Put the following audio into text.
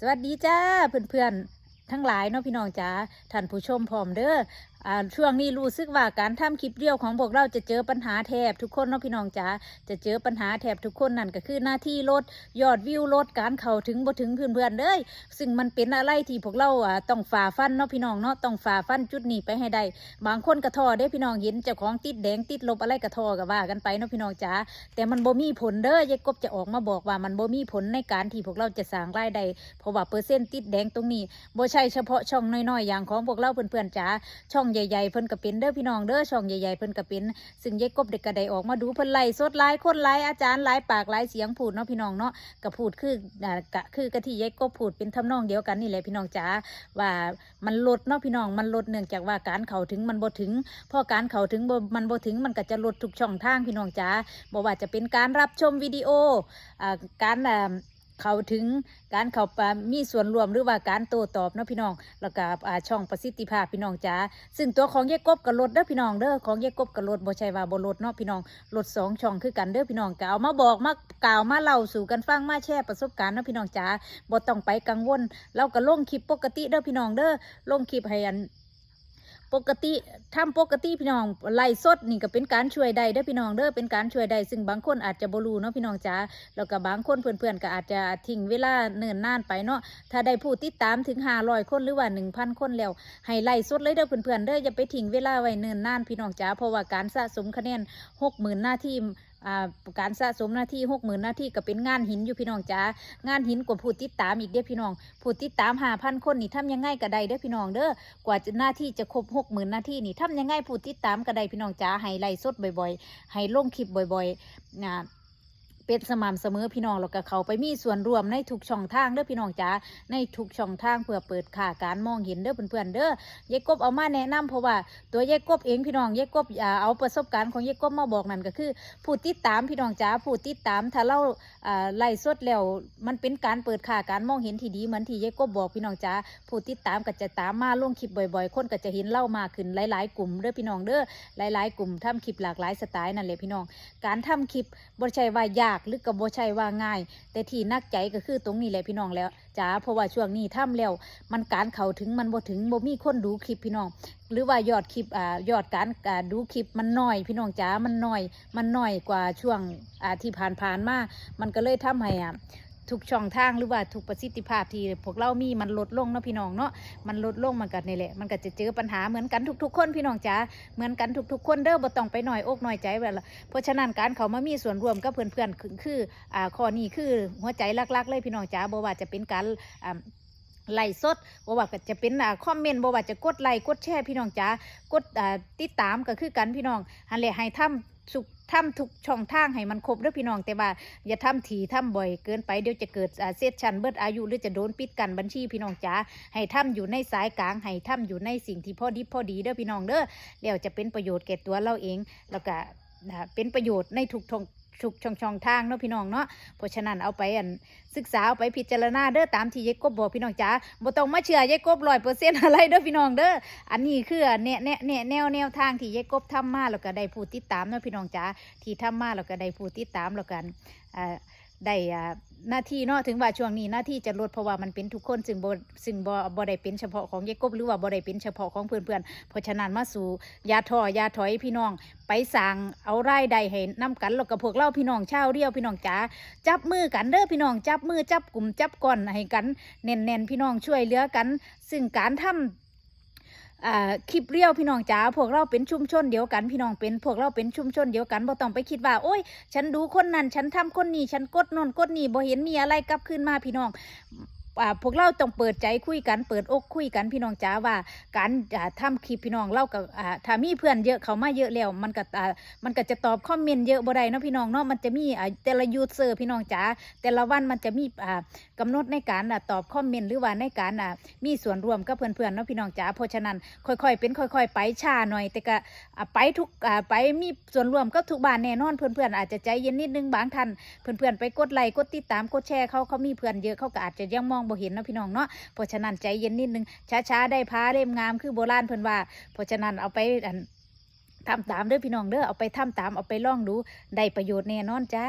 สวัสดีจ้าเพื่อนๆทั้งหลายเนาะพี่น้องจ้าท่านผู้ชมพร้อมเด้อช่วงนี้รู้สึกว่าการทำคลิปเดียวของพวกเราจะเจอปัญหาแทบทุกคนเนาะพี่น้องจ้าจะเจอปัญหาแทบทุกคนนั่นก็คือหน้าที่ลดยอดวิวลดการเข้าถึงบ่ถึงเพื่อนๆเด้ยซึ่งมันเป็นอะไรที่พวกเราต้องฝ่าฟันเนาะพี่น้องเนาะต้องฝ่าฟันจุดนี้ไปให้ได้บางคนกระทอได้พี่น้องเห็นเจ้าของติดแดงติดลบอะไรกระทอก็ว่ากันไปเนาะพี่น้องจ้าแต่มันบ่มีผลเด้อยายกบจะออกมาบอกว่ามันบ่มีผลในการที่พวกเราจะสร้างรายได้เพราะว่าเปอร์เซ็นต์ติดแดงตรงนี้บ่ใช่เฉพาะช่องน้อยๆอย่างของพวกเราเพื่อนๆจ้าช่องใหญ่ๆเพิ่นก็เป็นเด้อพี่น้องเด้อช่องใหญ่ๆเพิ่นก็เป็นซึ่งยายกบเด็กก็ไดออกมาดูเพิ่นไล่สดไล่คนไล่อาจารย์ไล่ปากไล่เสียงพูดเนาะพี่น้องเนาะก็พูดคืออ่ากะคือกะที่ยายกบพูดเป็นทำนองเดียวกันนี่แหละพี่น้องจ้าว่ามันลดเนาะพี่น้องมันลดเนื่องจากว่าการเข้าถึงมันบ่ถึงพอการเข้าถึงบ่มันบ่ถึงมันก็จะลดทุกช่องทางพี่น้องจ๋าบ่ว่าจะเป็นการรับชมวิดีโออ่าการอ่า เข้าถึงการเข้าไปมีส่วนร่วมหรือว่าการโต้ตอบเนาะพี่น้องแล้วก็ช่องประสิทธิภาพพี่น้องจ๋าซึ่งตัวของเยกบก็ลดเด้อพี่น้องเด้อของเยกบก็ลดบ่ใช่ว่าบ่ลดเนาะพี่น้องลดสองช่องคือกันเด้อพี่น้องก็เอามาบอกมากล่าวมาเล่าสู่กันฟังมาแชร์ประสบการณ์เนาะพี่น้องจ๋าบ่ต้องไปกังวลเราก็ลงคลิปปกติเด้อพี่น้องเด้อลงคลิปให้อัน ปกติทำปกติพี่น้องไล่สดนี่ก็เป็นการช่วยได้เด้อพี่น้องเด้อเป็นการช่วยได้ซึ่งบางคนอาจจะบ่รู้เนาะพี่น้องจ๋าแล้วก็บางคนเพื่อนๆก็อาจจะทิ้งเวลาเนิ่นนานไปเนาะถ้าได้ผู้ติดตามถึง500คนหรือว่า1,000 คนแล้วให้ไล่สดเลยเด้อเพื่อนๆเด้ออย่าไปทิ้งเวลาไว้เนิ่นนานพี่น้องจ๋าเพราะว่าการสะสมคะแนน60,000หน้าที่ การสะสมหน้าที่หกหมื่นหน้าที่ก็เป็นงานหินอยู่พี่น้องจ้างานหินกว่าผู้ติดตามอีกเด้อพี่น้องผู้ติดตามหาพันคนนี่ทำยังไงก็ได้เด้อพี่น้องเด้อกว่าจะหน้าที่จะครบหกหมื่นหน้าที่นี่ทำยังไงผู้ติดตามก็ได้พี่น้องจ้าให้ไล่สดบ่อยๆให้ลงคลิปบ่อยๆนะ เป็นสม่ำเสมอพี่น้องแล้วก็เขาไปมีส่วนร่วมในทุกช่องทางเด้อพี่น้องจ๋าในทุกช่องทางเพื่อเปิดค่าการมองเห็นเด้อเพื่อนๆเด้อยายกบเอามาแนะนำเพราะว่าตัวยายกบเองพี่น้องยายกบเอาประสบการณ์ของยายกบมาบอกนั่นก็คือ ผู้ติดตามพี่น้องจ๋าผู้ติดตามถ้าเราอ่าไล่สดแล้วมันเป็นการเปิดค่าการมองเห็นที่ดีเหมือนที่ยายกบบอกพี่น้องจ๋าผู้ติดตามก็จะตามมาลงคลิปบ่อย ๆ คนก็จะเห็นเล่ามากขึ้นหลาย ๆ กลุ่มเด้อพี่น้องเด้อหลาย ๆ กลุ่มทำคลิปหลากหลายสไตล์นั่นแหละพี่น้องการทำคลิปบ่ใช่ว่ายากหรือก็บ่ใช่ว่าง่าย แต่ที่นักใจก็คือตรงนี้แหละพี่น้องแล้วจ้าเพราะว่าช่วงนี้ทำแล้วมันการเข้าถึงมันบ่ถึงบ่มีคนดูคลิปพี่น้อง หรือว่ายอดคลิปอ่ายอดการอ่าดูคลิปมันน้อย พี่น้องจ้ามันน้อย มันน้อยกว่าช่วงอ่าที่ผ่านๆมามันก็เลยทำให้อะ ทุกช่องทางหรือว่าทุกประสิทธิภาพที่พวกเรามีมันลดลงเนาะพี่น้องเนาะมันลดลงมันก็นี่แหละ มันก็จะเจอปัญหาเหมือนกันทุก ๆ คนพี่น้องจ๋าเหมือนกันทุก ๆ คนเด้อบ่ต้องไปหน่อยอกหน่อยใจแบบละเพราะฉะนั้นการเขามามีส่วนร่วมกับเพื่อนๆคือคืออ่าข้อนี้คือหัวใจลักๆ เลยพี่น้องจ๋าบ่ว่าจะเป็นการอ่าไล่สดบ่ว่าก็จะเป็นอ่าคอมเมนต์บ่ว่าจะกดไลค์กดแชร์พี่น้องจ๋ากดอ่าติดตามก็คือกันพี่น้องหันแหละให้ทำ สุขทำทุกช่องทางให้มันครบเด้อพี่น้องแต่ว่าอย่าทำถี่ทำบ่อยเกินไปเดี๋ยวจะเกิดอ่าเซตชันเบิดอายุหรือจะโดนปิดกันบัญชีพี่น้องจ๋าให้ทำอยู่ในสายกลางให้ทำอยู่ในสิ่งที่พอดีพอดีเด้อพี่น้องเด้อแล้วจะเป็นประโยชน์แก่ตัวเราเองแล้วก็เป็นประโยชน์ในทุกทง ทุกช่องช่องทางเนาะพี่น้องเนาะเพราะฉะนั้นเอาไปอันศึกษาเอาไปพิจารณาเด้อตามที่ยายกบบอกพี่น้องจ๋าบ่ต้องมาเชื่อยายกบร้อยเปอร์เซ็นต์อะไรเด้อพี่น้องเด้ออันนี้คือแนแนแนแนวแนวทางที่ยายกบทำมาแล้วก็ได้ผู้ติดตามเนาะพี่น้องจ๋าที่ทำมาแล้วก็ได้ผู้ติดตามแล้วกันอ่าได้อ่า หน้าที่เนาะถึงว่าช่วงนี้หน้าที่จะลดเพราะว่ามันเป็นทุกคนซึ่งบ่ซึ่งบ่บ่ได้เป็นเฉพาะของยายกบหรือว่าบ่ได้เป็นเฉพาะของเพื่อนๆเพราะฉะนั้นมาสู่ยาทอยาถอยพี่น้อง ไปสั่งเอาไรายได้ให้นํกันแล้วก็พวกเราพี่น้องชาวเดียวพี่น้องจ๋าจับมือกันเด้อพี่น้องจับมือจับกลุ่มจับก้อนให้กันแน่นๆพี่น้องช่วยเหลือกัน ซึ่งการทำอ่า คลิปเรียวพี่น้องจ๋าพวกเราเป็นชุมชนเดียวกันพี่น้องเป็น พวกเราเป็นชุมชนเดียวกันบ่ต้องไปคิดว่าโอ้ย ฉันดูคนนั้นฉันทำคนนี้ฉันกดนนกดนี่บ่เห็นมีอะไรกลับขึ้นมาพี่น้อง พวกเราต้องเปิดใจคุยกันเปิดอกคุยกันพี่น้องจ๋าว่าการอ่าทำคลิปพี่น้องเล่ากับถ้ามีเพื่อนเยอะเขามาเยอะแล้ว มันก็มันก็จะตอบคอมเมนต์เยอะบ่ได้เนาะพี่น้องเนาะมันจะมีแต่ละยูเซอร์พี่น้องจ๋าแต่ละวันมันจะมีอ่ากำหนดในการตอบคอมเมนต์หรือว่าในการมีส่วนร่วมกับเพื่อนๆเนาะพี่น้องจ๋าเพราะฉะนั้นค่อยๆ เป็นค่อย ๆ ไปช้าหน่อย แต่ก็ไปทุกไปมีส่วนร่วมกับทุกบ้านแน่นอนเพื่อนๆอาจจะใจเย็นนิดนึงบางท่านเพื่อนๆไปกดไลค์กดติดตามกดแชร์เขาเขามีเพื่อนเยอะเขาก็อาจจะยังมองบ่เห็นเนาะพี่น้องเนาะเพราะฉะนั้นใจเย็นนิดนึงช้าๆได้พาเล่มงามคือโบราณเพิ่นว่าเพราะฉะนั้นเอาไปอันทำตามเด้อพี่น้องเด้อเอาไปทำตามเอาไปล่องดูได้ประโยชน์แน่นอนจ้า